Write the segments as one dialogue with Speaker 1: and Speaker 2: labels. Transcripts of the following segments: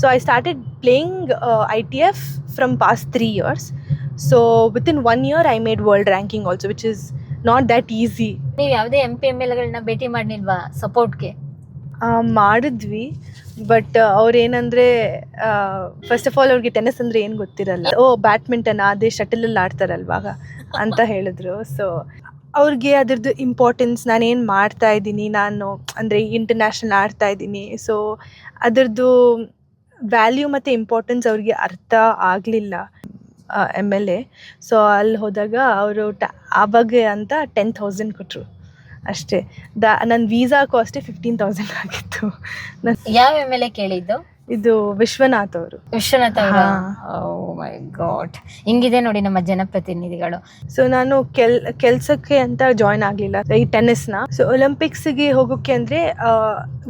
Speaker 1: So I started playing I T F from three three years so within one year I made world ranking also which is not that easy
Speaker 2: ನೀವು ಯಾವುದೇ M P M ಎಲ್ಗಳನ್ನ ಭೇಟಿ ಮಾಡಿಲ್ವಾ ಸಪೋರ್ಟ್ಗೆ
Speaker 1: ಮಾಡಿದ್ವಿ. But ಅವ್ರೇನಂದ್ರೆ first of all ಅವ್ರಿಗೆ tennis ಅಂದರೆ ಏನು ಗೊತ್ತಿರಲ್ಲ. ಓ ಬ್ಯಾಡ್ಮಿಂಟನ್ ಅದೇ ಶಟಲಲ್ಲಿ ಆಡ್ತಾರಲ್ವಾಗ ಅಂತ ಹೇಳಿದ್ರು. ಸೊ ಅವ್ರಿಗೆ ಅದ್ರದ್ದು ಇಂಪಾರ್ಟೆನ್ಸ್ ನಾನೇನು ಮಾಡ್ತಾ ಇದ್ದೀನಿ ನಾನು ಅಂದರೆ ಇಂಟರ್ನ್ಯಾಷನಲ್ ಆಡ್ತಾ ಇದ್ದೀನಿ. ಸೊ ಅದರದ್ದು ವ್ಯಾಲ್ಯೂ ಮತ್ತು ಇಂಪಾರ್ಟೆನ್ಸ್ ಅವ್ರಿಗೆ ಅರ್ಥ ಆಗಲಿಲ್ಲ ಎಂ ಎಲ್ ಎ ಸೊ ಅಲ್ಲಿ ಹೋದಾಗ ಅವರು ಟ ಆವಾಗ ಅಂತ ಟೆನ್ ತೌಸಂಡ್ ಕೊಟ್ಟರು ಅಷ್ಟೇ. ದ ನನ್ನ ವೀಸಾ ಕಾಸ್ಟೇ ಫಿಫ್ಟೀನ್ ತೌಸಂಡ್ ಆಗಿತ್ತು.
Speaker 2: ಯಾವ ಎಂ ಎಲ್ ಎ ಕೇಳಿದ್ದು?
Speaker 1: ಇದು ವಿಶ್ವನಾಥ್ ಅವರು.
Speaker 2: ವಿಶ್ವನಾಥ್. ಮೈ ಗಾಡ್ ಹಿಂಗಿದೆ ನೋಡಿ ನಮ್ಮ ಜನಪ್ರತಿನಿಧಿಗಳು.
Speaker 1: ಸೊ ನಾನು ಕೆಲ್ ಕೆಲ್ಸಕ್ಕೆ ಅಂತ ಜಾಯ್ನ್ ಆಗಲಿಲ್ಲ ಈ ಟೆನ್ನಿಸ್ನ ಸೊ ಒಲಿಂಪಿಕ್ಸ್ಗೆ ಹೋಗೋಕ್ಕೆ ಅಂದರೆ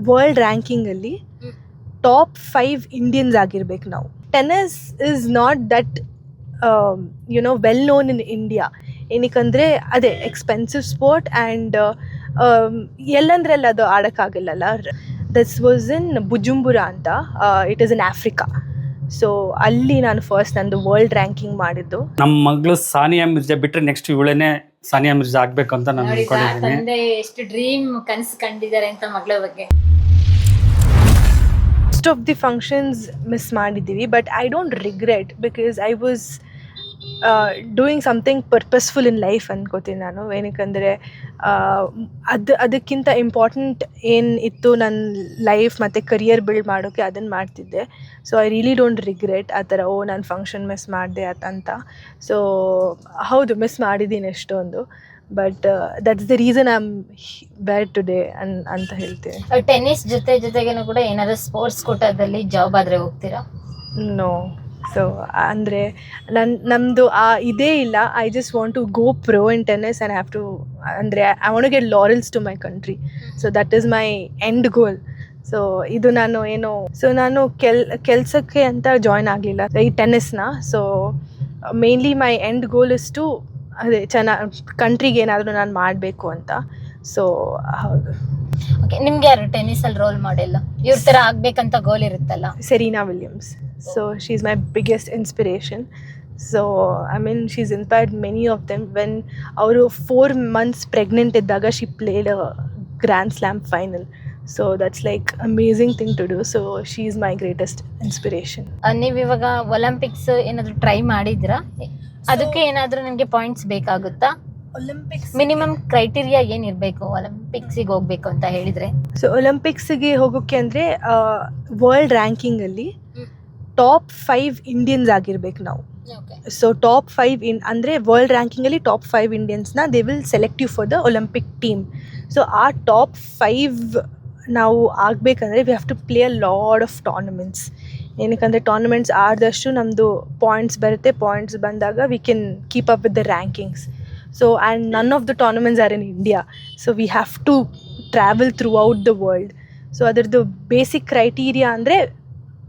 Speaker 1: ವರ್ಲ್ಡ್ ರ್ಯಾಂಕಿಂಗಲ್ಲಿ. ಟಾಪ್ ಫೈವ್ ಇಂಡಿಯನ್ಸ್ ಆಗಿರ್ಬೇಕು ನಾವು. Tennis is not that you know well known in India ಏನಕ್ಕಂದರೆ ಅದೇ ಎಕ್ಸ್ಪೆನ್ಸಿವ್ ಸ್ಪೋರ್ಟ್ ಆ್ಯಂಡ್ ಎಲ್ಲಂದ್ರಲ್ಲಿ ಅದು ಆಡೋಕ್ಕಾಗಲ್ಲಲ್ಲ. ದಿಸ್ ವಾಸ್ ಇನ್ ಬುಜುಂಬುರ ಅಂತ it is in Africa so ಅಲ್ಲಿ ನಾನು ಫಸ್ಟ್ ನಂದು ವರ್ಲ್ಡ್ ರ್ಯಾಂಕಿಂಗ್ ಮಾಡಿದ್ದು.
Speaker 3: ನಮ್ಮ ಮಗಳು ಸಾನಿಯಾ ಮಿರ್ಜಾ ಬಿಟ್ಟರೆ ನೆಕ್ಸ್ಟ್ ಇವಳೇನೆ ಸಾನಿಯಾ ಮಿರ್ಜಾ ಆಗಬೇಕು ಅಂತ ನಾನು ಅನ್ಕೊಂಡಿದ್ದೀನಿ.
Speaker 2: ತಂದೆ ಎಷ್ಟು ಡ್ರೀಮ್ ಕನಸು ಕಂಡಿದ್ದಾರೆ ಅಂತ ಮಗಳ ಬಗ್ಗೆ.
Speaker 1: Most of the functions miss ಮಾಡಿದ್ದೀವಿ but I don't regret because I was doing something purposeful in life ಅಂದ್ಕೋತೀನಿ ನಾನು. ಏನಕ್ಕಂದರೆ ಅದು, ಅದಕ್ಕಿಂತ ಇಂಪಾರ್ಟೆಂಟ್ ಏನು ಇತ್ತು ನನ್ನ ಲೈಫ್ ಮತ್ತು ಕರಿಯರ್ ಬಿಲ್ಡ್ ಮಾಡೋಕ್ಕೆ ಅದನ್ನು ಮಾಡ್ತಿದ್ದೆ. So I really don't regret ಆ ಥರ, ಓ, ನಾನು ಫಂಕ್ಷನ್ ಮಿಸ್ ಮಾಡಿದೆ ಅಂತ. ಸೊ ಹೌದು ಮಿಸ್ ಮಾಡಿದ್ದೀನಿ ಎಷ್ಟೊಂದು. But that's the reason I am bad today ಅನ್ ಅಂತ ಹೇಳ್ತೀನಿ.
Speaker 2: ಟೆನ್ನಿಸ್ ಜೊತೆ ಜೊತೆಗೇನು ಕೂಡ ಏನಾದರೂ ಸ್ಪೋರ್ಟ್ಸ್ ಕೋಟಾದಲ್ಲಿ ಜಾಬ್ ಆದರೆ ಹೋಗ್ತೀರಾ?
Speaker 1: ನೋ ಸೊ ಅಂದರೆ ನನ್ನ ನಮ್ಮದು ಆ ಇದೇ ಇಲ್ಲ. I just want to go pro in tennis and have to ಅಂದರೆ I want get laurels to my country so that is my end goal so ಇದು ನಾನು ಏನು ಸೊ ನಾನು ಕೆಲ್ ಕೆಲಸಕ್ಕೆ ಅಂತ ಜಾಯ್ನ್ ಆಗಲಿಲ್ಲ. ಈ ಟೆನ್ನಿಸ್ನ so mainly my end goal is to ಅದೇ ಚೆನ್ನಾಗಿ ಕಂಟ್ರಿಗೆ ಏನಾದರೂ ನಾನು ಮಾಡಬೇಕು ಅಂತ. ಸೊ ಹೌದು.
Speaker 2: ಓಕೆ ನಿಮ್ಗೆ ಯಾರು ಟೆನ್ನಿಸ್ ಅಲ್ಲಿ ರೋಲ್ ಮಾಡಿಲ್ಲ ಇವ್ರ ತರ ಆಗ್ಬೇಕಂತ ಗೋಲ್ ಇರುತ್ತಲ್ಲ?
Speaker 1: Serena Williams so she is my biggest inspiration so I mean she is inspired many of them when ಅವರು ಫೋರ್ ಮಂತ್ಸ್ ಪ್ರೆಗ್ನೆಂಟ್ ಇದ್ದಾಗ she played grand Grand final so that's like like thing to do so she is my greatest inspiration
Speaker 2: ನೀವು ಇವಾಗ Olympics ಏನಾದರೂ try ಮಾಡಿದ್ರಾ? ಅದಕ್ಕೆ ಏನಾದ್ರೂ ನಿಮಗೆ points ಬೇಕಾಗುತ್ತಾ?
Speaker 1: ಒಲಿಂಪಿಕ್ಸ್
Speaker 2: ಮಿನಿಮಮ್ ಕ್ರೈಟೀರಿಯಾ ಏನಿರ್ಬೇಕು ಒಲಿಂಪಿಕ್ಸಿಗೆ ಹೋಗ್ಬೇಕು ಅಂತ ಹೇಳಿದ್ರೆ?
Speaker 1: ಸೊ ಒಲಿಂಪಿಕ್ಸ್ಗೆ ಹೋಗೋಕೆ ಅಂದರೆ ವರ್ಲ್ಡ್ ರ್ಯಾಂಕಿಂಗಲ್ಲಿ
Speaker 2: ಅಲ್ಲಿ
Speaker 1: ಟಾಪ್ ಫೈವ್ ಇಂಡಿಯನ್ಸ್ ಆಗಿರ್ಬೇಕು ನಾವು. ಸೊ ಟಾಪ್ ಫೈವ್ ಇನ್ ಅಂದರೆ ವರ್ಲ್ಡ್ ರ್ಯಾಂಕಿಂಗಲ್ಲಿ top five ಇಂಡಿಯನ್ಸ್ನ they will select you for the Olympic team so ಆ ಟಾಪ್ ಫೈವ್ ನಾವು ಆಗಬೇಕಂದ್ರೆ we have to play a lot of tournaments ಏನಕ್ಕಂದರೆ tournaments ಆದಷ್ಟು ನಮ್ಮದು ಪಾಯಿಂಟ್ಸ್ ಬರುತ್ತೆ ಪಾಯಿಂಟ್ಸ್ ಬಂದಾಗ we can keep up with the rankings so and none of the tournaments are in India so we have to travel throughout the world so ಅದರದ್ದು basic criteria ಅಂದರೆ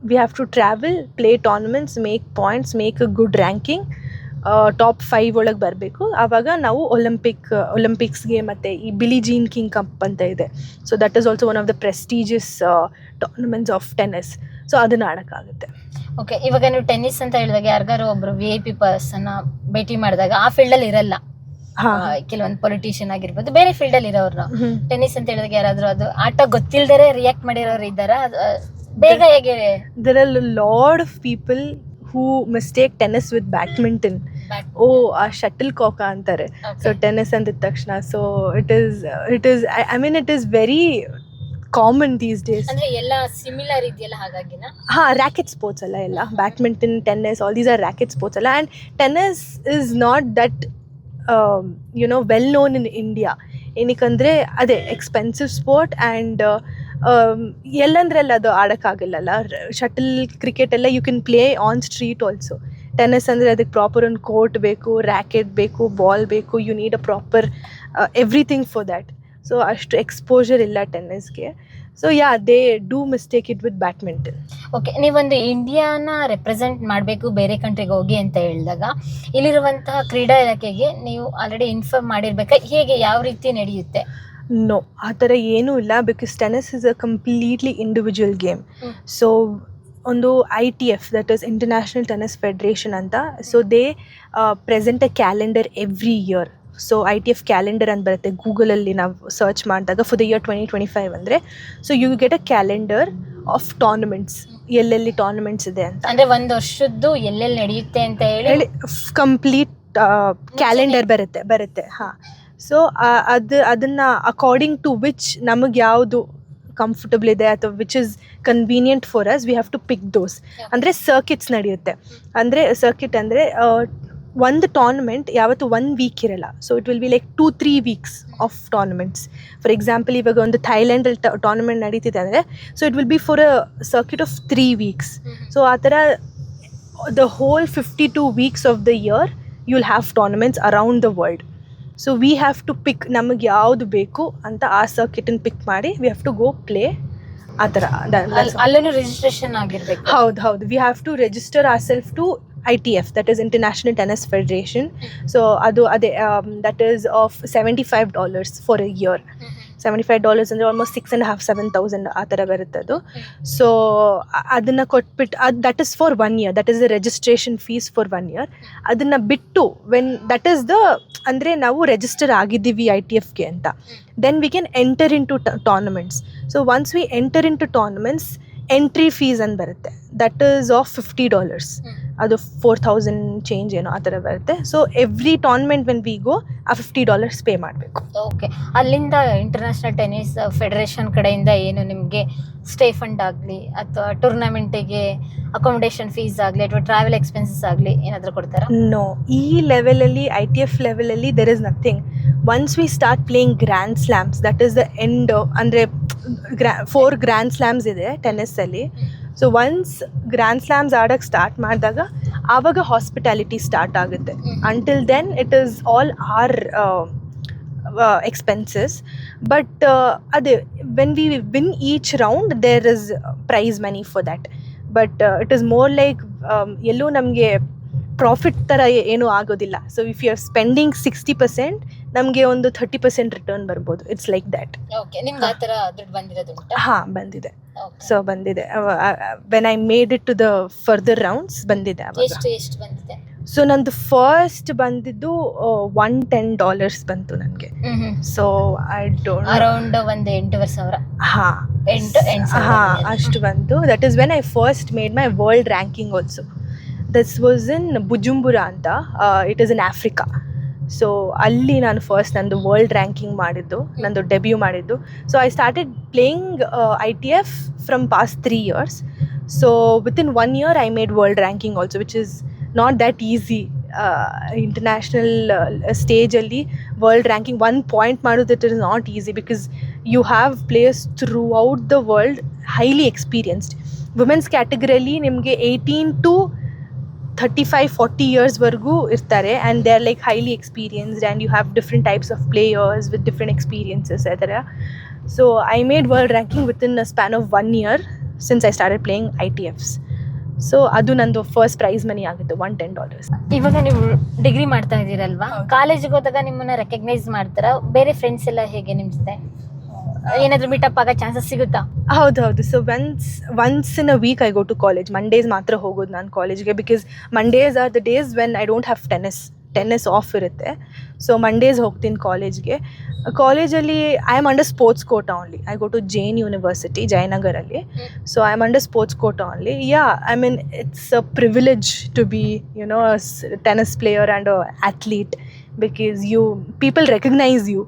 Speaker 1: we have to travel play tournaments make points make a good ranking top five ಒಳಗೆ ಬರಬೇಕು. ಆವಾಗ ನಾವು Olympic ಒಲಿಂಪಿಕ್ಸ್ಗೆ ಮತ್ತು ಈ ಬಿಲಿ gene king cup ಅಂತ ಇದೆ. So that is also one of the prestigious tournaments of tennis so ಅದನ್ನ ಆಡೋಕ್ಕಾಗುತ್ತೆ.
Speaker 2: ಓಕೆ ಇವಾಗ ನೀವು ಟೆನ್ನಿಸ್ ಅಂತ ಹೇಳಿದಾಗ ಯಾರಿಗಾರು ಒಬ್ರು ವಿ ಐ ಪಿ ಪರ್ಸನ್ ಭೇಟಿ ಮಾಡಿದಾಗ ಆ ಫೀಲ್ಡ್ ಅಲ್ಲಿ ಇರಲ್ಲ.
Speaker 1: ಹಾಂ.
Speaker 2: ಕೆಲವೊಂದು ಪೊಲಿಟಿಷಿಯನ್ ಆಗಿರ್ಬೋದು ಬೇರೆ ಫೀಲ್ಡ್ ಅಲ್ಲಿ ಇರೋರು ಟೆನ್ನಿಸ್ ಅಂತ ಹೇಳಿದಾಗ ಯಾರಾದ್ರೂ ಅದು ಆಟ ಗೊತ್ತಿಲ್ದರೆ ರಿಯಾಕ್ಟ್ ಮಾಡಿರೋರು ಇದ್ದಾರ? ಬೇಗ ಹೇಗೆ?
Speaker 1: There are lot of people who mistake tennis with badminton ಓ ಆ ಶಟಲ್ ಕಾಕ ಅಂತಾರೆ ಸೊ ಟೆನ್ನಿಸ್ ಅಂದಿದ ತಕ್ಷಣ so it is it is I mean it is very common these days
Speaker 2: ಅಂದ್ರೆ ಎಲ್ಲ ಸಿಮಿಲರ್ ಇದೆಯಲ್ಲ ಹಾಗಾಗಿನ?
Speaker 1: ಹಾ ರ್ಯಾಕೆಟ್ ಸ್ಪೋರ್ಟ್ಸ್ ಅಲ್ಲ ಎಲ್ಲ. Badminton tennis all these are racket sports ಅಲ್ಲ. And tennis is not that you know well known in India ಏನಕ್ಕಂದರೆ ಅದೇ expensive sport and ಎಲ್ಲಂದ್ರೆಲ್ಲ ಅದು ಆಡೋಕ್ಕಾಗಲ್ಲಲ್ಲ. ಶಟಲ್ ಕ್ರಿಕೆಟ್ ಎಲ್ಲ you can play on street also tennis ಅಂದರೆ ಅದಕ್ಕೆ ಪ್ರಾಪರ್ ಒಂದು court ಬೇಕು ರ್ಯಾಕೆಟ್ ಬೇಕು ಬಾಲ್ ಬೇಕು. You need a proper everything for that so ಅಷ್ಟು ಎಕ್ಸ್ಪೋಜರ್ ಇಲ್ಲ ಟೆನ್ನಿಸ್ಗೆ so yeah they do mistake it with badminton
Speaker 2: okay ನೀವೊಂದು ಇಂಡಿಯಾನ ರೆಪ್ರೆಸೆಂಟ್ ಮಾಡಬೇಕು ಬೇರೆ ಕಂಟ್ರಿಗೆ ಹೋಗಿ ಅಂತ ಹೇಳಿದಾಗ ಇಲ್ಲಿರುವಂತಹ ಕ್ರೀಡಾ ಇಲಾಖೆಗೆ ನೀವು ಆಲ್ರೆಡಿ ಇನ್ಫಾರ್ಮ್ ಮಾಡಿರ್ಬೇಕಾ? ಹೇಗೆ ಯಾವ ರೀತಿ ನಡೆಯುತ್ತೆ?
Speaker 1: ನೋ ಆ ಥರ ಏನೂ ಇಲ್ಲ because tennis is a completely individual game so ಒಂದು I T F that is International Tennis Federation ಅಂತ so they present a calendar every year so I T F calendar ಅಂತ ಬರುತ್ತೆ. ಗೂಗಲಲ್ಲಿ ನಾವು ಸರ್ಚ್ ಮಾಡಿದಾಗ for the year twenty twenty five ಅಂದರೆ so you get a calendar of tournaments ಎಲ್ಲೆಲ್ಲಿ tournaments ಇದೆ ಅಂತ.
Speaker 2: ಅಂದರೆ ಒಂದು ವರ್ಷದ್ದು ಎಲ್ಲೆಲ್ಲಿ ನಡೆಯುತ್ತೆ ಅಂತ ಹೇಳಿ
Speaker 1: ಕಂಪ್ಲೀಟ್ ಕ್ಯಾಲೆಂಡರ್ ಬರುತ್ತೆ ಬರುತ್ತೆ ಹಾಂ. ಸೊ ಅದು ಅದನ್ನು ಅಕಾರ್ಡಿಂಗ್ ಟು ವಿಚ್ ನಮಗೆ ಯಾವುದು ಕಂಫರ್ಟಬಲ್ ಇದೆ ಅಥವಾ which is convenient for us we have to pick those ಅಂದರೆ ಸರ್ಕಿಟ್ಸ್ ನಡೆಯುತ್ತೆ. ಅಂದರೆ ಸರ್ಕಿಟ್ ಅಂದರೆ ಒಂದು ಟೋರ್ನಮೆಂಟ್ ಯಾವತ್ತು ಒನ್ ವೀಕ್ ಇರಲ್ಲ. So it will be like two three weeks of tournaments for example ಇವಾಗ ಒಂದು ಥೈಲ್ಯಾಂಡಲ್ಲಿ ಟೋರ್ನಮೆಂಟ್ ನಡೀತಿದೆ ಅಂದರೆ so it will be for a circuit of three weeks so ಆ ಥರ the whole fifty two weeks of the year you will have tournaments around the world so we have to pick ನಮಗೆ ಯಾವುದು ಬೇಕು ಅಂತ ಆ ಸರ್ಕಿಟನ್ನು pick ಮಾಡಿ we have to go play ಆ ಥರ
Speaker 2: ಅಲ್ಲೂ ರಿಜಿಸ್ಟ್ರೇಷನ್ ಆಗಿರ್ಬೇಕು.
Speaker 1: ಹೌದು ಹೌದು. We have to register ourself to I T F that is International Tennis Federation so ಅದು ಅದೇ that is of seventy five dollars for a year seventy five dollars ಅಂದರೆ almost six and half seven thousand ಆ ಥರ ಬರುತ್ತೆ ಅದು. So ಅದನ್ನು ಕೊಟ್ಬಿಟ್ಟು ಅದು that is for one year that is the registration fees for one year ಅದನ್ನು ಬಿಟ್ಟು ವೆನ್ ದಟ್ ಈಸ್ ದ ಅಂದರೆ ನಾವು ರಿಜಿಸ್ಟರ್ ಆಗಿದ್ದೀವಿ ಐ ಟಿ ಎಫ್ಗೆ ಅಂತ. Then we can enter into tournaments so once we enter into tournaments entry fees ಅಂತ ಬರುತ್ತೆ. That is of fifty dollars ಅದು ಫೋರ್ ಥೌಸಂಡ್ ಚೇಂಜ್ ಏನೋ ಆ ಥರ ಬರುತ್ತೆ. So every tournament when we go ಆ ಫಿಫ್ಟಿ ಡಾಲರ್ಸ್ ಪೇ ಮಾಡಬೇಕು.
Speaker 2: Okay ಅಲ್ಲಿಂದ ಇಂಟರ್ನ್ಯಾಷನಲ್ ಟೆನ್ನಿಸ್ ಫೆಡರೇಷನ್ ಕಡೆಯಿಂದ ಏನು ನಿಮಗೆ ಸ್ಟೇ ಫಂಡ್ ಆಗಲಿ ಅಥವಾ ಟೂರ್ನಮೆಂಟಿಗೆ ಅಕೊಮಡೇಷನ್ ಫೀಸ್ ಆಗಲಿ ಅಥವಾ ಟ್ರಾವೆಲ್ ಎಕ್ಸ್ಪೆನ್ಸಸ್ ಆಗಲಿ ಏನಾದರೂ ಕೊಡ್ತಾರಾ?
Speaker 1: ನೋ ಈ ಲೆವೆಲಲ್ಲಿ ಐ ಟಿ ಎಫ್ ಲೆವೆಲಲ್ಲಿ there is nothing once we start playing grand slams that is the end ಅಂದರೆ ಗ್ರ್ಯಾ ಫೋರ್ ಗ್ರ್ಯಾಂಡ್ ಸ್ಲ್ಯಾಮ್ಸ್ ಇದೆ ಟೆನ್ನಿಸಲ್ಲಿ ಸೊ ಒನ್ಸ್ ಗ್ರ್ಯಾಂಡ್ ಸ್ಲ್ಯಾಮ್ಸ್ ಆಡೋಕ್ಕೆ ಸ್ಟಾರ್ಟ್ ಮಾಡಿದಾಗ ಆವಾಗ ಹಾಸ್ಪಿಟಾಲಿಟಿ ಸ್ಟಾರ್ಟ್ ಆಗುತ್ತೆ. Until then it is all our expenses but ಅದೇ when we win each round there is prize money for that but it is more like ಎಲ್ಲೂ ನಮಗೆ profit ಥರ ಏನೂ ಆಗೋದಿಲ್ಲ. So if you are spending sixty percent ನಮಗೆ ಒಂದು thirty percent return ಬರ್ಬೋದು. It's like that
Speaker 2: okay ನಿಮ್ಗೆ ಆ ಥರ ದುಡ್ಡು ಬಂದಿರೋದು ಉಂಟಾ?
Speaker 1: ಹಾಂ ಬಂದಿದೆ. ಸೊ ಬಂದಿದೆ. When I made it to the further rounds ಬಂದಿದೆ ಅವಾಗ.
Speaker 2: ಎಷ್ಟು ಎಷ್ಟು ಬಂದಿದೆ?
Speaker 1: ಸೊ ನಂದು ಫಸ್ಟ್ ಬಂದಿದ್ದು ಒನ್ ಟೆನ್ ಡಾಲರ್ಸ್ ಬಂತು ನನಗೆ. ಸೊ ಐ ಡೋಂಟ್
Speaker 2: ಅರೌಂಡ್ ಒಂದು ಎಂಟೂವರೆ ಸಾವಿರ.
Speaker 1: ಹಾ.
Speaker 2: ಎಂಟು
Speaker 1: ಹಾಂ ಅಷ್ಟು ಬಂತು. That is when I first made my world ranking also this was in Bujumbura ಅಂತ it is in Africa so ಅಲ್ಲಿ ನಾನು ಫಸ್ಟ್ ನಂದು ವರ್ಲ್ಡ್ ರ್ಯಾಂಕಿಂಗ್ ಮಾಡಿದ್ದು, ನಂದು ಡೆಬ್ಯೂ ಮಾಡಿದ್ದು. So I started playing I T F from past three years so within one year I made world ranking also which is not that easy international ಸ್ಟೇಜಲ್ಲಿ world ranking one point ಮಾಡೋದು it is not easy because you have players throughout the world highly experienced women's ಕ್ಯಾಟಗರಿಯಲ್ಲಿ ನಿಮಗೆ eighteen to thirty five forty ಇಯರ್ಸ್ವರೆಗೂ ಇರ್ತಾರೆ and they are like highly experienced and you have different types of players with different experiences ಆ ಥರ so I made world ranking within a span of one year since I start playing I T Fs so ಅದು ನಂದು first prize money ಆಗುತ್ತೆ one ten dollars
Speaker 2: ಇವಾಗ ನೀವು degree ಮಾಡ್ತಾ ಇದ್ದೀರಲ್ವಾ? ಕಾಲೇಜಿಗೆ ಹೋದಾಗ ನಿಮ್ಮನ್ನ ರೆಕಗ್ನೈಸ್ ಮಾಡ್ತಾರ? ಬೇರೆ ಫ್ರೆಂಡ್ಸ್ ಎಲ್ಲ ಹೇಗೆ ನಿಮ್ಮ ಜೊತೆ ಏನಾದ್ರು ಮೀಟಪ್ ಆಗೋ ಚಾನ್ಸಸ್ ಸಿಗುತ್ತಾ?
Speaker 1: ಹೌದು ಹೌದು so once once in a week I go to college Mondays ಮಾತ್ರ ಹೋಗೋದು ನಾನು ಕಾಲೇಜ್ಗೆ because Mondays are the days when I don't have tennis tennis off ಇರುತ್ತೆ. ಸೊ ಮಂಡೇಸ್ ಹೋಗ್ತೀನಿ ಕಾಲೇಜ್ಗೆ ಕಾಲೇಜಲ್ಲಿ I am under sports quota only I go to Jain University ಜಯನಗರಲ್ಲಿ so I am under sports quota only yeah I mean it's a privilege to be you know tennis player and athlete because you people recognise you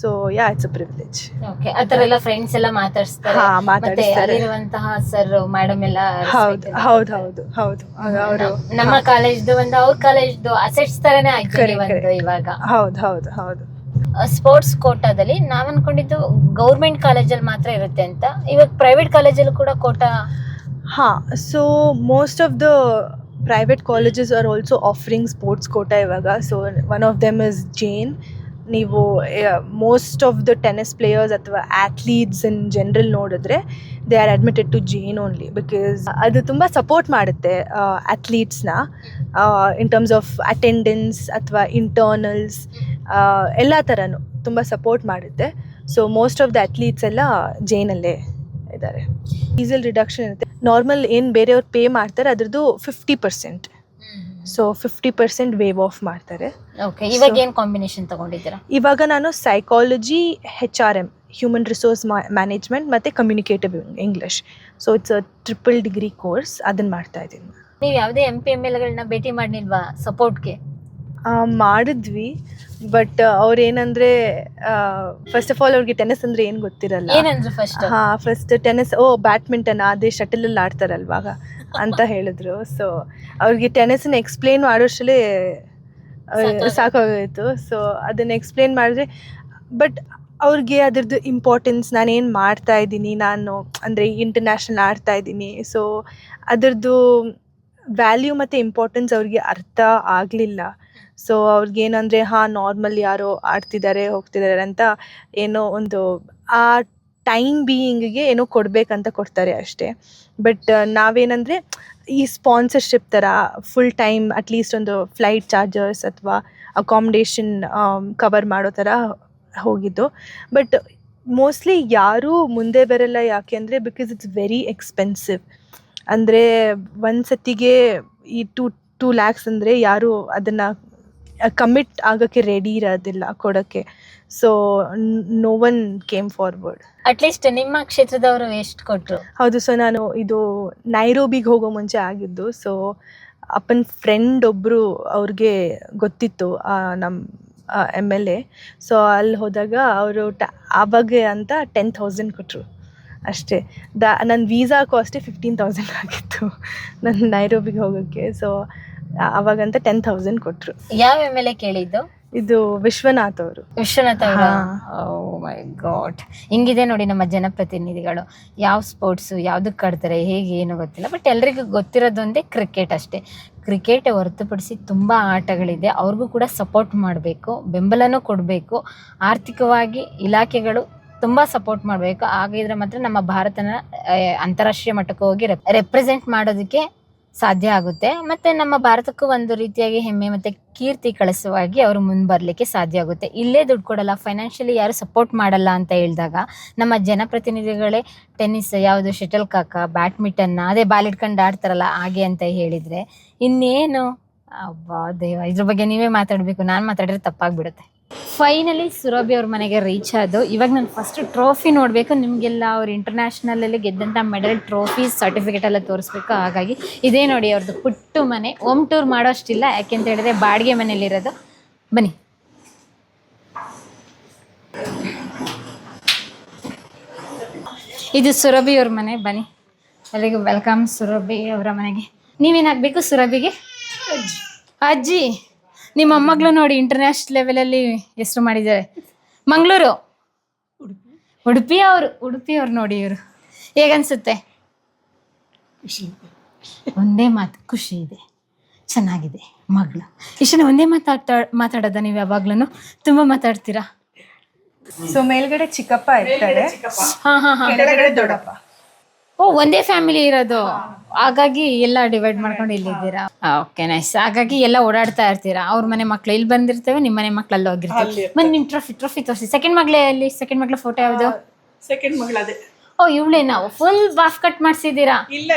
Speaker 1: so yeah it's a privilege
Speaker 2: okay ಆತರ ಎಲ್ಲ friends ಎಲ್ಲ ಮಾತಾಡ್ಸ್ತಾರೆ.
Speaker 1: ಹಾ ಮಾತಾಡಿಸ್ತಾರೆ.
Speaker 2: ಅಲ್ಲಿರುವಂತಹ sir madam ಎಲ್ಲ
Speaker 1: ಹೌದು ಹೌದು ಹೌದು ಹೌದು. ಅವರು
Speaker 2: ನಮ್- ನಮ್ಮ ಕಾಲೇಜ್ದು ಒಂದು ಅವ್ರ ಕಾಲೇಜ್ದು ಅಸೆಟ್ಸ್ ತರನೇ ಒಂದು ಇವಾಗ.
Speaker 1: ಹೌದು ಹೌದು ಹೌದು.
Speaker 2: ಸ್ಪೋರ್ಟ್ಸ್ ಕೋಟಾದಲ್ಲಿ ನಾವ್ ಅನ್ಕೊಂಡಿದ್ದು ಗೌರ್ಮೆಂಟ್ ಕಾಲೇಜಲ್ಲಿ ಮಾತ್ರ ಇರುತ್ತೆ ಅಂತ. ಇವಾಗ ಪ್ರೈವೇಟ್ ಕಾಲೇಜಲ್ಲಿ ಕೂಡ ಕೋಟಾ
Speaker 1: ಹಾ so most of the private colleges are also offering sports quota ಇವಾಗ. So one of them is Jain ನೀವು most of the tennis players ಅಥವಾ ಆಥ್ಲೀಟ್ಸ್ ಇನ್ ಜನರಲ್ ನೋಡಿದ್ರೆ they are admitted to Jain only because ಅದು ತುಂಬ support ಮಾಡುತ್ತೆ ಅಥ್ಲೀಟ್ಸ್ನ in terms of attendance ಅಥವಾ internals ಎಲ್ಲ ಥರನೂ ತುಂಬ ಸಪೋರ್ಟ್ ಮಾಡುತ್ತೆ. So most of the athletes ಎಲ್ಲ ಜೇನಲ್ಲೇ ಇದ್ದಾರೆ. ಡೀಸೆಲ್ ರಿಡಕ್ಷನ್ ಇರುತ್ತೆ. ನಾರ್ಮಲ್ ಏನು ಬೇರೆಯವ್ರು ಪೇ ಮಾಡ್ತಾರೆ ಅದರದ್ದು fifty percent so fifty percent waive off ಮಾಡ್ತಾರೆ.
Speaker 2: ಓಕೆ ಇವಾಗ ಏನು ಕಾಂಬಿನೇಷನ್ ತಗೊಂಡಿದ್ದೀರಾ?
Speaker 1: ಇವಾಗ ನಾನು psychology H R M human resource management ಮತ್ತು communicative English so it's a triple degree course ಅದನ್ನು ಮಾಡ್ತಾ ಇದ್ದೀನಿ.
Speaker 2: ನೀವು ಯಾವುದೇ ಎಂ ಪಿ ಎಂ ಎಲ್ಗಳನ್ನ ಭೇಟಿ ಮಾಡಿಲ್ವಾ ಸಪೋರ್ಟ್ಗೆ
Speaker 1: ಮಾಡಿದ್ವಿ. ಬಟ್ ಅವ್ರು ಏನಂದರೆ ಫಸ್ಟ್ ಆಫ್ ಆಲ್ ಅವ್ರಿಗೆ ಟೆನ್ನಿಸ್ ಅಂದ್ರೆ ಏನು ಗೊತ್ತಿರಲ್ಲ.
Speaker 2: ಏನಂದ್ರು ಫಸ್ಟ್
Speaker 1: ಹಾ ಫಸ್ಟ್ ಟೆನ್ನಿಸ್ ಓ ಬ್ಯಾಡ್ಮಿಂಟನ್ ಅದೇ ಅಲ್ಲಿ ಆಡ್ತಾರಲ್ವಾಗ ಅಂತ ಹೇಳಿದ್ರು. ಸೊ ಅವ್ರಿಗೆ ಟೆನಿಸ್ ಎಕ್ಸ್ಪ್ಲೇನ್ ಮಾಡೋಷ್ಟೇ
Speaker 2: ಸಾಕಾಗೋಯ್ತು.
Speaker 1: ಸಾಕಾಗೋಯ್ತು. ಸೊ ಅದನ್ನ ಎಕ್ಸ್ಪ್ಲೇನ್ ಮಾಡಿದ್ರೆ ಬಟ್ ಅವ್ರಿಗೆ ಅದ್ರದ್ದು ಇಂಪಾರ್ಟೆನ್ಸ್ ನಾನೇನು ಮಾಡ್ತಾ ಇದ್ದೀನಿ ನಾನು ಅಂದರೆ ಇಂಟರ್ನ್ಯಾಷನಲ್ ಆಡ್ತಾ ಇದ್ದೀನಿ. ಸೊ ಅದರದ್ದು ವ್ಯಾಲ್ಯೂ ಮತ್ತು ಇಂಪಾರ್ಟೆನ್ಸ್ ಅವ್ರಿಗೆ ಅರ್ಥ ಆಗಲಿಲ್ಲ. ಸೊ ಅವ್ರಿಗೆ ಏನಂದರೆ, ಹಾಂ ನಾರ್ಮಲ್ ಯಾರೋ ಆಡ್ತಿದ್ದಾರೆ ಹೋಗ್ತಿದ್ದಾರೆ ಅಂತ ಏನೋ ಒಂದು, ಆ ಟೈಮ್ ಬೀಯಿಂಗಿಗೆ ಏನೋ ಕೊಡಬೇಕಂತ ಕೊಡ್ತಾರೆ ಅಷ್ಟೇ. ಬಟ್ ನಾವೇನಂದರೆ, ಈ ಸ್ಪಾನ್ಸರ್ಶಿಪ್ ಥರ ಫುಲ್ ಟೈಮ್ ಅಟ್ಲೀಸ್ಟ್ ಒಂದು ಫ್ಲೈಟ್ ಚಾರ್ಜಸ್ ಅಥವಾ ಅಕಾಮಿಡೇಷನ್ ಕವರ್ ಮಾಡೋ ಥರ ಹೋಗಿದ್ದು. ಬಟ್ ಮೋಸ್ಟ್ಲಿ ಯಾರೂ ಮುಂದೆ ಬರಲ್ಲ ಯಾಕೆ ಅಂದರೆ ಬಿಕಾಸ್ ಇಟ್ಸ್ ವೆರಿ ಎಕ್ಸ್ಪೆನ್ಸಿವ್ ಅಂದರೆ ಒಂದು ಸತಿಗೆ ಈ ಟೂ ಟೂ ಲ್ಯಾಕ್ಸ್ ಅಂದರೆ ಯಾರು ಅದನ್ನು ಕಮಿಟ್ ಆಗೋಕ್ಕೆ ರೆಡಿ ಇರೋದಿಲ್ಲ ಕೊಡೋಕ್ಕೆ. So no one came forward
Speaker 2: at least ನಿಮ್ಮ ಕ್ಷೇತ್ರದವರು ಎಷ್ಟು ಕೊಟ್ಟರು
Speaker 1: ಹೌದು ಸೊ ನಾನು ಇದು ನೈರೋಬಿಗೆ ಹೋಗೋ ಮುಂಚೆ ಆಗಿದ್ದು ಸೊ ಅಪ್ಪನ ಫ್ರೆಂಡ್ ಒಬ್ಬರು ಅವ್ರಿಗೆ ಗೊತ್ತಿತ್ತು ನಮ್ಮ ಎಂ ಎಲ್ ಎ ಸೊ ಅಲ್ಲಿ ಹೋದಾಗ ಅವರು ಟ ಆವಾಗ ಅಂತ ಟೆನ್ ತೌಸಂಡ್ ಕೊಟ್ಟರು ಅಷ್ಟೇ. ದ ನನ್ನ ವೀಸಾಕ್ಕೂ ಅಷ್ಟೇ ಫಿಫ್ಟೀನ್ ತೌಸಂಡ್ ಆಗಿತ್ತು. ನನ್ನ ನೈರೋಬಿಗೆ ಹೋಗೋಕ್ಕೆ. ಸೊ ಆವಾಗಂತ ಟೆನ್ ತೌಸಂಡ್ ಕೊಟ್ರು.
Speaker 2: ಯಾವ ಎಂ ಎಲ್ ಎ ಕೇಳಿದ್ದು?
Speaker 1: ಇದು ವಿಶ್ವನಾಥ್ ಅವರು.
Speaker 2: ವಿಶ್ವನಾಥ್ ಅವರ. ಮೈ ಗಾಡ್ ಹಿಂಗಿದೆ ನೋಡಿ ನಮ್ಮ ಜನಪ್ರತಿನಿಧಿಗಳು. ಯಾವ ಸ್ಪೋರ್ಟ್ಸು ಯಾವ್ದಕ್ಕೆ ಆಡ್ತಾರೆ ಹೇಗೆ ಏನು ಗೊತ್ತಿಲ್ಲ. ಬಟ್ ಎಲ್ರಿಗೂ ಗೊತ್ತಿರೋದೊಂದೇ ಕ್ರಿಕೆಟ್ ಅಷ್ಟೇ. ಕ್ರಿಕೆಟ್ ಹೊರತುಪಡಿಸಿ ತುಂಬ ಆಟಗಳಿದೆ. ಅವ್ರಿಗೂ ಕೂಡ ಸಪೋರ್ಟ್ ಮಾಡಬೇಕು ಬೆಂಬಲನೂ ಕೊಡಬೇಕು. ಆರ್ಥಿಕವಾಗಿ ಇಲಾಖೆಗಳು ತುಂಬ ಸಪೋರ್ಟ್ ಮಾಡಬೇಕು. ಹಾಗಿದ್ರೆ ಮಾತ್ರ ನಮ್ಮ ಭಾರತನ ಅಂತಾರಾಷ್ಟ್ರೀಯ ಮಟ್ಟಕ್ಕೆ ಹೋಗಿ ರೆಪ್ರೆಸೆಂಟ್ ಮಾಡೋದಕ್ಕೆ ಸಾಧ್ಯ ಆಗುತ್ತೆ. ಮತ್ತೆ ನಮ್ಮ ಭಾರತಕ್ಕೂ ಒಂದು ರೀತಿಯಾಗಿ ಹೆಮ್ಮೆ ಮತ್ತೆ ಕೀರ್ತಿ ಕಳಿಸುವಾಗಿ ಅವರು ಮುಂದೆ ಬರಲಿಕ್ಕೆ ಸಾಧ್ಯ ಆಗುತ್ತೆ. ಇಲ್ಲೇ ದುಡ್ಡು ಕೊಡಲ್ಲ ಫೈನಾನ್ಷಿಯಲಿ ಯಾರು ಸಪೋರ್ಟ್ ಮಾಡಲ್ಲ ಅಂತ ಹೇಳಿದಾಗ ನಮ್ಮ ಜನಪ್ರತಿನಿಧಿಗಳೇ ಟೆನ್ನಿಸ್ ಯಾವುದು ಶಟಲ್ ಕಾಕ ಬ್ಯಾಡ್ಮಿಂಟನ್ನ ಅದೇ ಬಾಲ್ ಇಟ್ಕೊಂಡು ಆಡ್ತಾರಲ್ಲ ಹಾಗೆ ಅಂತ ಹೇಳಿದರೆ ಇನ್ನೇನು? ಅಬ್ಬಾ ದೇವ, ಇದ್ರ ಬಗ್ಗೆ ನೀವೇ ಮಾತಾಡಬೇಕು. ನಾನು ಮಾತಾಡಿದ್ರೆ ತಪ್ಪಾಗ್ಬಿಡುತ್ತೆ. ಫೈನಲಿ ಸುರಭಿ ಅವ್ರ ಮನೆಗೆ ರೀಚ್ ಆದು ಇವಾಗ ನಾನು ಫಸ್ಟ್ ಟ್ರೋಫಿ ನೋಡಬೇಕು. ನಿಮಗೆಲ್ಲ ಅವ್ರು ಇಂಟರ್ನ್ಯಾಷನಲಲ್ಲಿ ಗೆದ್ದಂಥ ಮೆಡಲ್ ಟ್ರೋಫಿ ಸರ್ಟಿಫಿಕೇಟ್ ಎಲ್ಲ ತೋರಿಸ್ಬೇಕು. ಹಾಗಾಗಿ ಇದೇ ನೋಡಿ ಅವ್ರದ್ದು ಪುಟ್ಟು ಮನೆ. ಹೋಮ್ ಟೂರ್ ಮಾಡೋಷ್ಟಿಲ್ಲ. ಯಾಕೆಂತ ಹೇಳಿದ್ರೆ ಬಾಡಿಗೆ ಮನೇಲಿರೋದು ಬನ್ನಿ. ಇದು ಸುರಭಿ ಅವ್ರ ಮನೆ. ಬನ್ನಿ. ಅಲ್ಲಿಗೆ ವೆಲ್ಕಮ್ ಸುರಭಿ ಅವರ ಮನೆಗೆ. ನೀವೇನಾಗಬೇಕು ಸುರಭಿಗೆ ಅಜ್ಜಿ. ನಿಮ್ಮ ಮೊಮ್ಮಗಳು ನೋಡಿ ಇಂಟರ್ನ್ಯಾಷನಲ್ ಲೆವೆಲಲ್ಲಿ ಹೆಸರು ಮಾಡಿದ್ದಾರೆ. ಮಂಗಳೂರು. ಉಡುಪಿ. ಅವರು ಉಡುಪಿ ಅವ್ರು ನೋಡಿ ಇವರು. ಹೇಗನ್ಸುತ್ತೆ? ಒಂದೇ ಮಾತು ಖುಷಿ ಇದೆ. ಚೆನ್ನಾಗಿದೆ ಮಗಳು. ಇಷ್ಟ ಒಂದೇ ಮಾತಾಡ್ತಾ ಮಾತಾಡೋದ ನೀವು ಯಾವಾಗ್ಲೂ ತುಂಬ ಮಾತಾಡ್ತೀರಾ?
Speaker 1: ಸೊ ಮೇಲ್ಗಡೆ ಚಿಕ್ಕಪ್ಪ ಇರ್ತಾರೆ
Speaker 2: ಹಾ ಹಾ ಹಾ.
Speaker 1: ದೊಡ್ಡಪ್ಪ.
Speaker 2: ಓ ಒಂದೇ ಫ್ಯಾಮಿಲಿ ಇರೋದು. ಹಾಗಾಗಿ ಎಲ್ಲ ಡಿವೈಡ್ ಮಾಡ್ಕೊಂಡು ಇಲ್ಲಿದ್ದೀರಾ? ಓಕೆ ನೈಸ್ ಹಾಗಾಗಿ ಎಲ್ಲ ಓಡಾಡ್ತಾ ಇರ್ತೀರಾ? ಅವ್ರ ಮನೆ ಮಕ್ಳು ಇಲ್ಲಿ ಬಂದಿರ್ತೇವೆ ನಿಮ್ಮ ಮನೆ ಮಕ್ಳು ಅಲ್ಲಿ ಹೋಗಿರ್ತೀವಿ. ಮತ್ತೆ ನಿಮ್ಮ ಟ್ರೋಫಿ ಟ್ರೋಫಿ ತೋರಿಸಿ. ಸೆಕೆಂಡ್ ಮಗಳೇ ಅಲ್ಲಿ? ಸೆಕೆಂಡ್ ಮಗಳ ಫೋಟೋ ಯಾವುದು?
Speaker 4: ಸೆಕೆಂಡ್ ಮಗಳದೇ
Speaker 2: ಓ ಇವಳೇ ನಾವು. ಫುಲ್ ಬಾಫ್ ಕಟ್ ಮಾಡಿಸಿದ್ದೀರಾ?
Speaker 4: ಇಲ್ಲ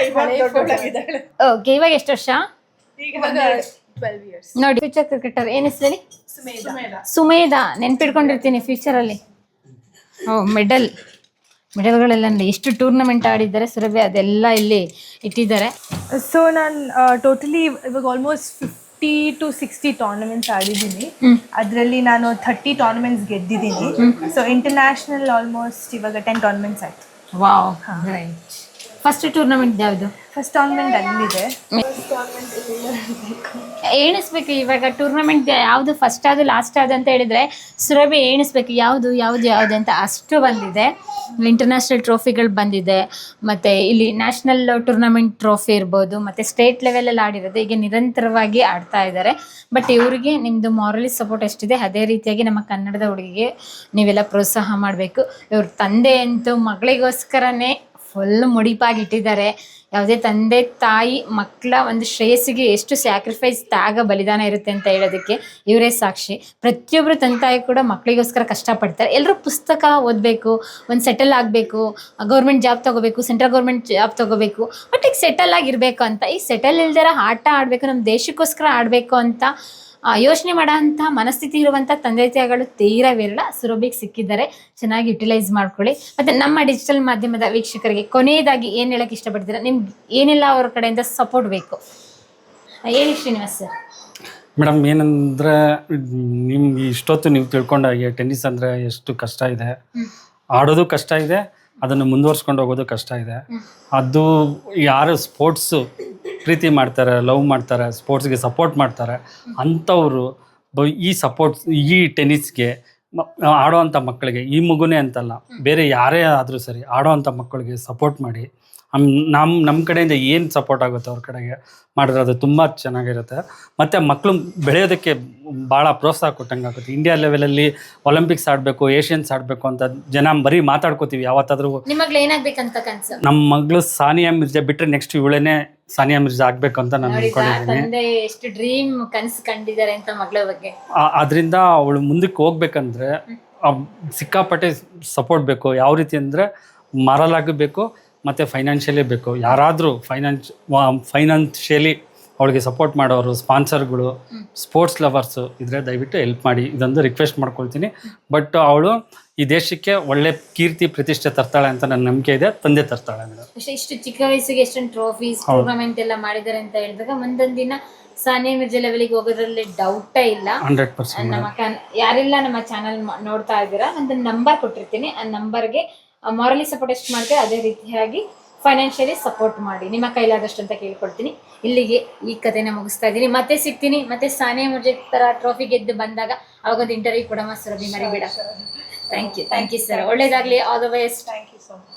Speaker 2: ಓಕೆ ಇವಾಗ ಎಷ್ಟು ವರ್ಷ?
Speaker 4: ಈಗ
Speaker 1: ಟ್ವೆಲ್ವ್ ಇಯರ್ಸ್
Speaker 2: ನೋಡಿ ಫ್ಯೂಚರ್ ಕ್ರಿಕೆಟರ್ ಏನ್ ಹೆಸರು ಹೇಳಿ
Speaker 4: ಸುಮೇಧ.
Speaker 2: ಸುಮೇಧ ಫ್ಯೂಚರ್ ಅಲ್ಲಿ. ಓ ಮೆಡಲ್ ಮೆಡಲ್ಗಳೆಲ್ಲ ಎಷ್ಟು ಟೂರ್ನಮೆಂಟ್ ಆಡಿದ್ದಾರೆ ಸುರಭಿ ಅದೆಲ್ಲ ಇಲ್ಲಿ ಇಟ್ಟಿದ್ದಾರೆ.
Speaker 1: ಸೊ ನಾನು ಟೋಟಲಿ ಇವಾಗ almost fifty to sixty tournaments ಆಡಿದ್ದೀನಿ. ಅದರಲ್ಲಿ ನಾನು ಥರ್ಟಿ ಟೂರ್ನಮೆಂಟ್ಸ್ ಗೆದ್ದಿದ್ದೀನಿ. ಸೊ ಇಂಟರ್ನ್ಯಾಷನಲ್ ಆಲ್ಮೋಸ್ಟ್ ಇವಾಗ ಟೆನ್ ಟೂರ್ನಮೆಂಟ್ಸ್ ಆಯ್ತು.
Speaker 2: ವಾವ್ ರೈಟ್ ಫಸ್ಟ್ ಟೂರ್ನಮೆಂಟ್ ಯಾವುದು?
Speaker 1: ಫಸ್ಟ್ ಟೂರ್ನಮೆಂಟ್ ಅಲ್ಲಿದೆ
Speaker 2: ಎಣಿಸ್ಬೇಕು ಇವಾಗ ಟೂರ್ನಮೆಂಟ್ ಯಾವುದು ಫಸ್ಟ್ ಆದ್ ಲಾಸ್ಟ್ ಆದ್ ಅಂತ ಹೇಳಿದ್ರೆ ಸುರಭಿ ಎಣಿಸ್ಬೇಕು ಯಾವುದು ಯಾವುದು, ಯಾವ್ದು ಅಂತ ಅಷ್ಟು ಬಂದಿದೆ. ಇಂಟರ್ನ್ಯಾಷನಲ್ ಟ್ರೋಫಿಗಳು ಬಂದಿದೆ. ಮತ್ತು ಇಲ್ಲಿ ನ್ಯಾಷನಲ್ ಟೂರ್ನಮೆಂಟ್ ಟ್ರೋಫಿ ಇರ್ಬೋದು, ಮತ್ತು ಸ್ಟೇಟ್ ಲೆವೆಲಲ್ಲಿ ಆಡಿರೋದು ಈಗ ನಿರಂತರವಾಗಿ ಆಡ್ತಾ ಇದ್ದಾರೆ. ಬಟ್ ಇವರಿಗೆ ನಿಮ್ಮದು ಮಾರಲಿ ಸಪೋರ್ಟ್ ಎಷ್ಟಿದೆ, ಅದೇ ರೀತಿಯಾಗಿ ನಮ್ಮ ಕನ್ನಡದ ಹುಡುಗಿಗೆ ನೀವೆಲ್ಲ ಪ್ರೋತ್ಸಾಹ ಮಾಡಬೇಕು. ಇವ್ರ ತಂದೆ ಅಂತೂ ಮಗಳಿಗೋಸ್ಕರನೇ ಫುಲ್ ಮುಡಿಪಾಗಿ ಇಟ್ಟಿದ್ದಾರೆ ಯಾವುದೇ ತಂದೆ, ತಾಯಿ, ಮಕ್ಕಳ ಒಂದು ಶ್ರೇಯಸ್ಸಿಗೆ ಎಷ್ಟು ಸ್ಯಾಕ್ರಿಫೈಸ್ ತ್ಯಾಗ, ಬಲಿದಾನ ಇರುತ್ತೆ ಅಂತ ಹೇಳೋದಕ್ಕೆ ಇವರೇ ಸಾಕ್ಷಿ. ಪ್ರತಿಯೊಬ್ಬರು ತಂದೆ ತಾಯಿ ಕೂಡ ಮಕ್ಕಳಿಗೋಸ್ಕರ ಕಷ್ಟಪಡ್ತಾರೆ. ಎಲ್ಲರೂ ಪುಸ್ತಕ ಓದಬೇಕು, ಒಂದು ಸೆಟಲ್ ಆಗಬೇಕು ಗೌರ್ಮೆಂಟ್ ಜಾಬ್ ತೊಗೋಬೇಕು ಸೆಂಟ್ರಲ್ ಗೌರ್ಮೆಂಟ್ ಜಾಬ್ ತೊಗೋಬೇಕು ಬಟ್ ಈಗ ಸೆಟಲ್ ಆಗಿರಬೇಕು ಅಂತ. ಈ ಸೆಟಲ್ ಇಲ್ದಿರ ಆಟ ಆಡಬೇಕು ನಮ್ಮ ದೇಶಕ್ಕೋಸ್ಕರ ಆಡಬೇಕು ಅಂತ ಯೋಚನೆ ಮಾಡೋ ಅಂಥ ಮನಸ್ಥಿತಿ ಇರುವಂಥ ತಂದೆ ತಾಯಿಗಳು ತೀರಾ ವಿರಳ ಸುರಭಿಗೆ ಸಿಕ್ಕಿದ್ದಾರೆ. ಚೆನ್ನಾಗಿ ಯುಟಿಲೈಸ್ ಮಾಡ್ಕೊಳ್ಳಿ. ಮತ್ತು ನಮ್ಮ ಡಿಜಿಟಲ್ ಮಾಧ್ಯಮದ ವೀಕ್ಷಕರಿಗೆ ಕೊನೆಯದಾಗಿ ಏನು ಹೇಳಕ್ಕೆ ಇಷ್ಟಪಡ್ತೀರಾ? ನಿಮ್ಗೆ ಏನೆಲ್ಲ ಅವ್ರ ಕಡೆಯಿಂದ ಸಪೋರ್ಟ್ ಬೇಕು? ಏನು ಹೇಳಿ ಶ್ರೀನಿವಾಸ್ ಸರ್.
Speaker 3: ಮೇಡಮ್ ಏನಂದ್ರೆ ನಿಮ್ಗೆ ಇಷ್ಟೊತ್ತು ನೀವು ತಿಳ್ಕೊಂಡಾಗೆ ಟೆನ್ನಿಸ್ ಅಂದರೆ ಎಷ್ಟು ಕಷ್ಟ ಇದೆ. ಆಡೋದು ಕಷ್ಟ ಇದೆ. ಅದನ್ನು ಮುಂದುವರ್ಸ್ಕೊಂಡು ಹೋಗೋದು ಕಷ್ಟ ಇದೆ. ಅದು ಯಾರು ಸ್ಪೋರ್ಟ್ಸು ಪ್ರೀತಿ ಮಾಡ್ತಾರೆ ಲವ್ ಮಾಡ್ತಾರೆ ಸ್ಪೋರ್ಟ್ಸ್ಗೆ ಸಪೋರ್ಟ್ ಮಾಡ್ತಾರೆ, ಅಂಥವರು ಈ ಸಪೋರ್ಟ್ಸ್ ಈ ಟೆನ್ನಿಸ್ಗೆ ಆಡೋ ಆಡೋವಂಥ ಮಕ್ಕಳಿಗೆ, ಈ ಮಗುನೇ ಅಂತಲ್ಲ, ಬೇರೆ ಯಾರೇ ಆದರೂ ಸರಿ, ಆಡೋವಂಥ ಮಕ್ಕಳಿಗೆ ಸಪೋರ್ಟ್ ಮಾಡಿ ನಮ್ಮ ನಮ್ಮ ಕಡೆಯಿಂದ ಏನು ಸಪೋರ್ಟ್ ಆಗುತ್ತೆ ಅವ್ರ ಕಡೆಗೆ ಮಾಡಿದ್ರೆ ಅದು ತುಂಬ ಚೆನ್ನಾಗಿರುತ್ತೆ. ಮತ್ತು ಮಕ್ಕಳು ಬೆಳೆಯೋದಕ್ಕೆ ಭಾಳ ಪ್ರೋತ್ಸಾಹ ಕೊಟ್ಟಂಗೆ ಆಗುತ್ತೆ. ಇಂಡಿಯಾ ಲೆವೆಲಲ್ಲಿ ಒಲಿಂಪಿಕ್ಸ್ ಆಡಬೇಕು ಏಷ್ಯನ್ಸ್ ಆಡಬೇಕು ಅಂತ ಜನ ಬರೀ ಮಾತಾಡ್ಕೋತೀವಿ. ಯಾವತ್ತಾದರೂ
Speaker 2: ನಿಮಗ್ಲು ಏನಾಗ್ಬೇಕಂತ ಕನಸು?
Speaker 3: ನಮ್ಮ ಮಗಳು ಸಾನಿಯಾ ಮಿರ್ಜಾ ಬಿಟ್ಟರೆ ನೆಕ್ಸ್ಟ್ ಇವಳೇನೆ ಸಾನಿಯಾ ಮಿರ್ಜಾ ಆಗಬೇಕು ಅಂತ ನಾನು
Speaker 2: ಅಂದ್ಕೊಂಡಿದ್ದೀನಿ
Speaker 3: ಅನ್ಕೊಂಡಿದ್ದೀನಿ.
Speaker 2: ಎಷ್ಟು ಡ್ರೀಮ್ ಕನಸು ಕಂಡಿದ್ದಾರೆ ಅಂತ ಮಗಳ ಬಗ್ಗೆ.
Speaker 3: ಅದರಿಂದ ಅವಳು ಮುಂದಕ್ಕೆ ಹೋಗ್ಬೇಕಂದ್ರೆ ಸಿಕ್ಕಾಪಟ್ಟೆ ಸಪೋರ್ಟ್ ಬೇಕು. ಯಾವ ರೀತಿ ಅಂದರೆ ಮಾರಲಾಗಿ ಬೇಕು ಮತ್ತು ಫೈನಾನ್ಷಿಯಲಿ ಬೇಕು. ಯಾರಾದರೂ ಫೈನಾನ್ಸ್ ಫೈನಾನ್ಷಿಯಲಿ ಅವಳಿಗೆ ಸಪೋರ್ಟ್ ಮಾಡೋರು ಸ್ಪಾನ್ಸರ್ಗಳು ಸ್ಪೋರ್ಟ್ಸ್ ಲವರ್ಸು ಇದ್ರೆ ದಯವಿಟ್ಟು ಹೆಲ್ಪ್ ಮಾಡಿ. ಇದೊಂದು ರಿಕ್ವೆಸ್ಟ್ ಮಾಡ್ಕೊಳ್ತೀನಿ. ಬಟ್ ಅವಳು ಈ ದೇಶಕ್ಕೆ ಒಳ್ಳೆ ಕೀರ್ತಿ ಪ್ರತಿಷ್ಠೆ ತರ್ತಾಳೆ ಅಂತ ನನ್ನ ನಂಬಿಕೆ ಇದೆ. ತಂದೆ ತರ್ತಾಳೆ
Speaker 2: ಇಷ್ಟು ಚಿಕ್ಕ ವಯಸ್ಸಿಗೆ ಎಷ್ಟೊಂದು ಟ್ರೋಫೀಸ್ ಟೂರ್ನಮೆಂಟ್ ಎಲ್ಲ ಮಾಡಿದ್ದಾರೆ ಅಂತ ಹೇಳಿದಾಗ ಮುಂದೊಂದು ದಿನ ಸಾನಿಯಾ ಮಿರ್ಜಾ ಲೆವೆಲ್ಗೆ ಹೋಗೋದ್ರಲ್ಲಿ ಡೌಟೇ ಇಲ್ಲ.
Speaker 3: ಹಂಡ್ರೆಡ್ ಪರ್ಸೆಂಟ್
Speaker 2: ನಮ್ಮ ಯಾರೆಲ್ಲ ನಮ್ಮ ಚಾನಲ್ ನೋಡ್ತಾ ಇದ್ದೀರಾ ಒಂದು ನಂಬರ್ ಕೊಟ್ಟಿರ್ತೀನಿ. ಆ ನಂಬರ್ಗೆ ಮಾರಲಿ ಸಪೋರ್ಟ್ ಎಷ್ಟು ಮಾಡ್ತೀವಿ ಅದೇ ರೀತಿಯಾಗಿ ಫೈನಾನ್ಷಿಯಲಿ ಸಪೋರ್ಟ್ ಮಾಡಿ. ನಿಮ್ಮ ಕೈಲಾದಷ್ಟು ಅಂತ ಕೇಳ್ಕೊಡ್ತೀನಿ ಇಲ್ಲಿಗೆ ಈ ಕಥೆನ ಮುಗಿಸ್ತಾ ಇದ್ದೀನಿ. ಮತ್ತೆ ಸಿಗ್ತೀನಿ. ಮತ್ತೆ ಸಾನಿಯಾ ಮುರ್ಜೆ ತರ ಟ್ರೋಫಿ ಗೆದ್ದು ಬಂದಾಗ ಅವಾಗ ಒಂದು ಇಂಟರ್ವ್ಯೂ ಕೊಡಮ್ಮ ಸುರಭಿ ಮರಿಬೇಡ. Thank you thank you sir ಒಳ್ಳೇದಾಗ್ಲಿ all the best
Speaker 4: thank you so thank you so much